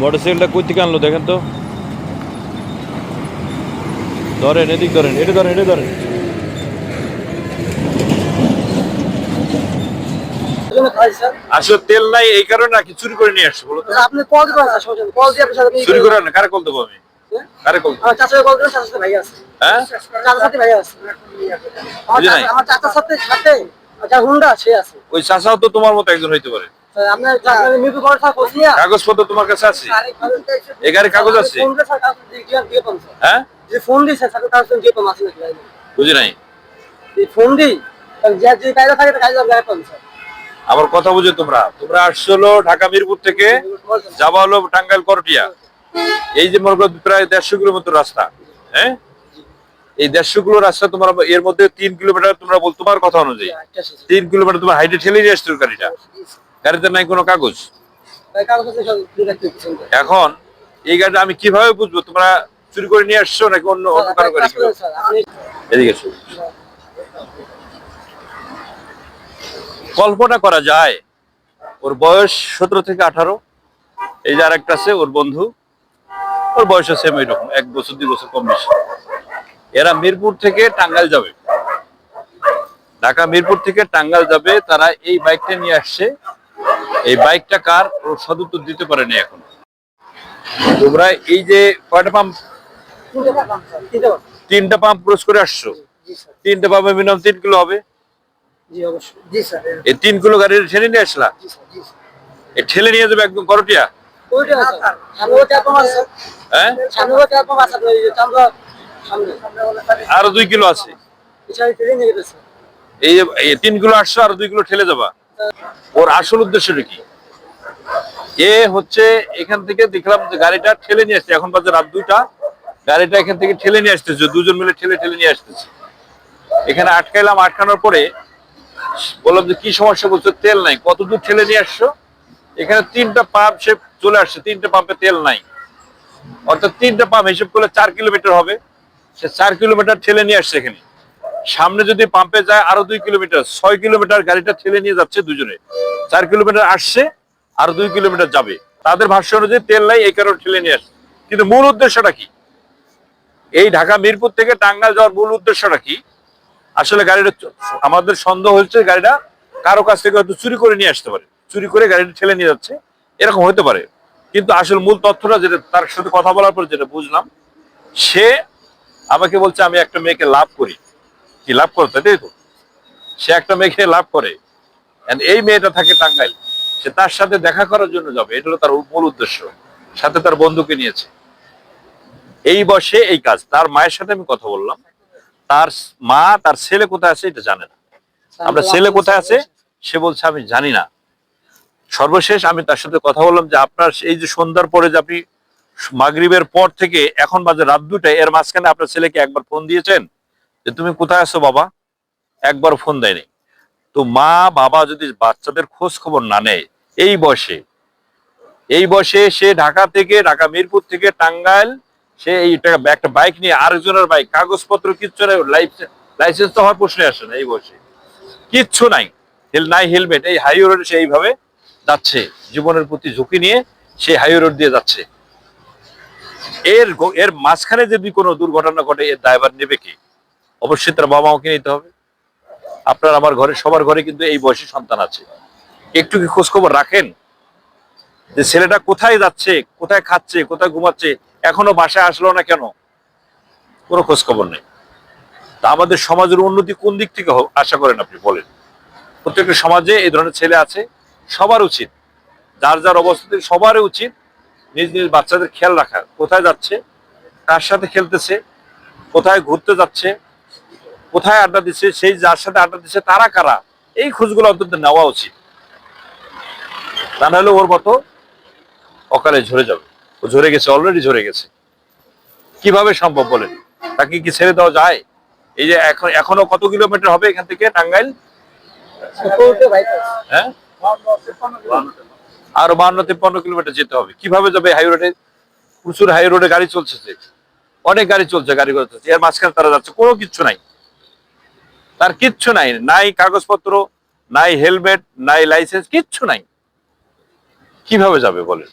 মোটরসাইকেলটা কই থেকে আনলো দেখেন তো? ধরেন এদিক ধরেন এটা ধরেন এটা ধরেন। আসলে তেল নাই এই কারণে নাকি চুরি করে নিয়ে আসছে বলো আপনি কল। কল দিয়ে আপনার সাথে চুরি করে না কারে কল দেবো আমি? হ্যাঁ? কারে কল আমার চাচাকে কল দিবেন চাচার সাথে ভাই আছে। হ্যাঁ? চাচার সাথে ভাই আছে। আমার চাচার সাথে সাথে যার হুন্ডা সে আছে। ওই তো তোমার মতো একজন হইতে পারে। কাগজপত্র তোমার কাছে আছে? এই গাড়ির কাগজ আছে? হ্যাঁ? ফোন? বুঝি নাই? এই ফোন দিই তাহলে যে যে কায়দা থাকে তা কায়দা গায়ে পান স্যার। আবার কথা বুঝো তোমরা। তোমরা আসছো হলো ঢাকা মিরপুর থেকে যাবা হলো টাঙ্গাইল করটিয়া। এই যে মনে প্রায় দেড়শো কিলোমিটার রাস্তা হ্যাঁ? এই দেড়শো কিলো রাস্তা তোমার এর মধ্যে তিন কিলোমিটার তোমরা বল তোমার কথা অনুযায়ী। তিন কিলোমিটার তোমার হাইটে ঠেলে নিয়ে আসছো গাড়িটা। গাড়িতে নাই কোনো কাগজ। এখন এই গাড়িটা আমি কীভাবে বুঝব? তোমরা চুরি করে নিয়ে আসছো নাকি অন্য অন্য কারও গাড়ি? এদিকে কল্পনা করা যায় ওর বয়স সতেরো থেকে আঠারো। এই যে আরেকটা আছে ওর বন্ধু। ওর বয়স সেম এরকম এক বছর দুই বছর কম বেশি। এরা মিরপুর থেকে টাঙ্গাইল যাবে। ঢাকা মিরপুর থেকে টাঙ্গাইল যাবে তারা এই বাইকটা নিয়ে আসছে। এই বাইকটা কার? ও সদুত্তর দিতে পারেনি এখন। তোমরা এই যে কয়টা পাম্প তিনটে পাম্প ক্রস করে আসছো? তিনটা পাম্পে মিনিমাম তিন কিলো হবে? এই তিন কিলো গাড়ি ঠেলে নিয়ে আসলা? এই ঠেলে নিয়ে যাবে একদম করটিয়া? হ্যাঁ? আরও দুই কিলো আছে। এই তিন কিলো আসছো আর দুই কিলো ঠেলে যাবা। ওর আসল উদ্দেশ্যটা কি? এ হচ্ছে এখান থেকে দেখলাম যে গাড়িটা ঠেলে নিয়ে আসছে। এখন বাজে রাত দুইটা। গাড়িটা এখান থেকে ঠেলে নিয়ে আসতেছে। দুজন মিলে ঠেলে ঠেলে নিয়ে আসতেছে। এখানে আটকাইলাম। আটকানোর পরে বললাম যে, কি সমস্যা বলছো? তেল নাই। কত দূর ঠেলে নিয়ে আসছো? এখানে তিনটা পাম্প সে চলে আসছে। তিনটা পাম্পে তেল নাই। অর্থাৎ তিনটা পাম্প হিসেব করলে চার কিলোমিটার হবে। সে চার কিলোমিটার ঠেলে নিয়ে আসছে এখানে। সামনে যদি পাম্পে যায় আরও দুই কিলোমিটার, ছয় কিলোমিটার গাড়িটা ঠেলে নিয়ে যাচ্ছে দুজনে। চার কিলোমিটার আসছে, আর দুই কিলোমিটার যাবে। তাদের ভাষ্য অনুযায়ী তেল নাই, এই কারণে ঠেলে নিয়ে আসছে। কিন্তু মূল উদ্দেশ্যটা কি? এই ঢাকা মিরপুর থেকে টাঙ্গাইল যাওয়ার মূল উদ্দেশ্যটা কি? আসলে গাড়িটা আমাদের সন্দেহ হচ্ছে গাড়িটা কারও কাছ থেকে হয়তো চুরি করে নিয়ে আসতে পারে। চুরি করে গাড়িটা ঠেলে নিয়ে যাচ্ছে, এরকম হতে পারে। কিন্তু আসলে মূল তথ্যটা যেটা তার সাথে কথা বলার পর যেটা বুঝলাম, সে আমাকে বলছে, আমি একটা মেয়েকে লাভ করি। কি লাভ করতে? তাই তো সে একটা মেয়েকে লাভ করে। এই মেয়েটা থাকে টাঙ্গাইল। সে তার সাথে দেখা করার জন্য যাবে। এটা হলো তার মূল উদ্দেশ্য। সাথে তার বন্ধুকে নিয়েছে। এই বসে এই কাজ। তার মায়ের সাথে আমি কথা বললাম। তার মা তার ছেলে কোথায় আছে এটা জানে না। আমরা ছেলে কোথায় আছে? সে বলছে আমি জানি না। সর্বশেষ আমি তার সাথে কথা বললাম যে আপনার এই যে সন্ধ্যার পরে যে আপনি মাগরিবের পর থেকে এখন বাজে রাত দুটায় এর মাঝখানে আপনার ছেলেকে একবার ফোন দিয়েছেন? যে তুমি কোথায় আছো বাবা? একবার ফোন দেয়নি। তো মা, বাবা যদি বাচ্চাদের খোঁজ খবর না নেয়, এই বয়সে এই বয়সে সে ঢাকা থেকে, ঢাকা মিরপুর থেকে টাঙ্গাইল, সে একটা বাইক নিয়ে আরেকজনের বাইক কাগজপত্র কিচ্ছু নাই লাইসেন্স তো হওয়ার প্রশ্নে আসে না এই বয়সে। কিচ্ছু নাই হেল নাই হেলমেট এই হাইওয়ে রোডে সে এইভাবে যাচ্ছে, জীবনের প্রতি ঝুঁকি নিয়ে সে হাইওয়ে রোড দিয়ে যাচ্ছে। এর এর মাঝখানে যদি কোনো দুর্ঘটনা ঘটে, এর ড্রাইভার নেবে কি? অবশ্যই তার বাবা মাকে নিতে হবে। আপনার আমার ঘরে, সবার ঘরে কিন্তু এই বয়সী সন্তান আছে। একটু কি খোঁজখবর রাখেন? যে ছেলেটা কোথায় যাচ্ছে, কোথায় খাচ্ছে, কোথায় ঘুমাচ্ছে, এখনও বাসায় আসলো না কেন? কোনো খোঁজখবর নেই। তা আমাদের সমাজের উন্নতি কোন দিক থেকে আশা করেন আপনি বলেন। প্রত্যেকটা সমাজে এই ধরনের ছেলে আছে, সবার উচিত। যার যার অবস্থিতি, সবারই উচিত নিজ নিজ বাচ্চাদের খেয়াল রাখা। কোথায় যাচ্ছে, কার সাথে খেলতেছে, কোথায় ঘুরতে যাচ্ছে কোথায় আড্ডা দিচ্ছে সেই যার সাথে আড্ডা দিচ্ছে তারা কারা? এই খোঁজগুলো অন্তত নেওয়া উচিত। তা নাহলে ওর মতো অকালে ঝরে যাবে। ও ঝরে গেছে অলরেডি ঝরে গেছে। কীভাবে সম্ভব বলেন? তাকে কি ছেড়ে দেওয়া যায়? এই যে এখন এখনও কত কিলোমিটার হবে এখান থেকে টাঙ্গাইল? হ্যাঁ? আরও বান্ন, তিপ্পান্ন কিলোমিটার যেতে হবে। কীভাবে যাবে হাই রোডে? প্রচুর হাই রোডে গাড়ি চলছে অনেক গাড়ি চলছে গাড়ি চলছে। এর মাঝখানে তারা যাচ্ছে। কোনো কিছু নাই। তার কিচ্ছু নাই। নাই কাগজপত্র নাই হেলমেট নাই লাইসেন্স কিচ্ছু নাই। কীভাবে যাবে বলেন?